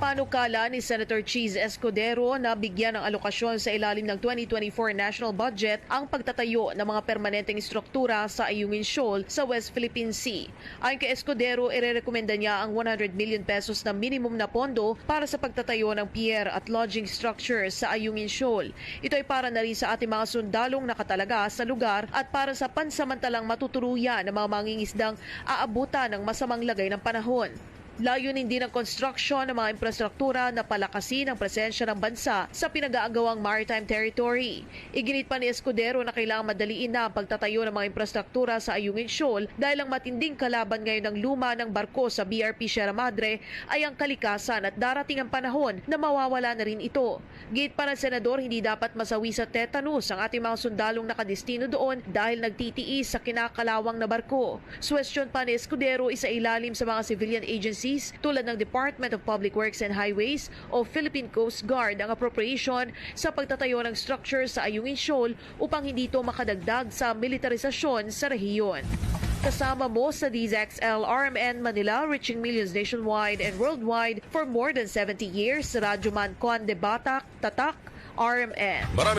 Ipapanukala ni Senator Cheese Escudero na bigyan ng alokasyon sa ilalim ng 2024 national budget ang pagtatayo ng mga permanenteng istruktura sa Ayungin Shoal sa West Philippine Sea. Ayon kay Escudero, irerekomenda niya ang 100 million pesos na minimum na pondo para sa pagtatayo ng pier at lodging structures sa Ayungin Shoal. Ito ay para na rin sa ating mga sundalong nakatalaga sa lugar at para sa pansamantalang matutuluyan ng mga mangingisdang aabutan ng masamang lagay ng panahon. Layunin din ng construction ng mga infrastruktura na palakasin ang presensya ng bansa sa pinag-aagawang maritime territory. Iginit pa ni Escudero na kailangan madaliin na ang pagtatayo ng mga infrastruktura sa Ayungin Shoal dahil ang matinding kalaban ngayon ng luma ng barko sa BRP Sierra Madre ay ang kalikasan at darating ang panahon na mawawala na rin ito. Gate pa ng senador, hindi dapat masawi sa tetanus ang ating mga sundalong nakadestino doon dahil nagtitiis sa kinakalawang na barko. Suwestyon pa ni Escudero isa ilalim sa mga civilian agencies tulad ng Department of Public Works and Highways o Philippine Coast Guard ang appropriation sa pagtatayo ng structure sa Ayungin Shoal upang hindi ito makadagdag sa militarisasyon sa rehiyon. Kasama mo sa DZXL RMN Manila reaching millions nationwide and worldwide for more than 70 years. Radyo Man Conde Batak, Tatak, RMN. Marami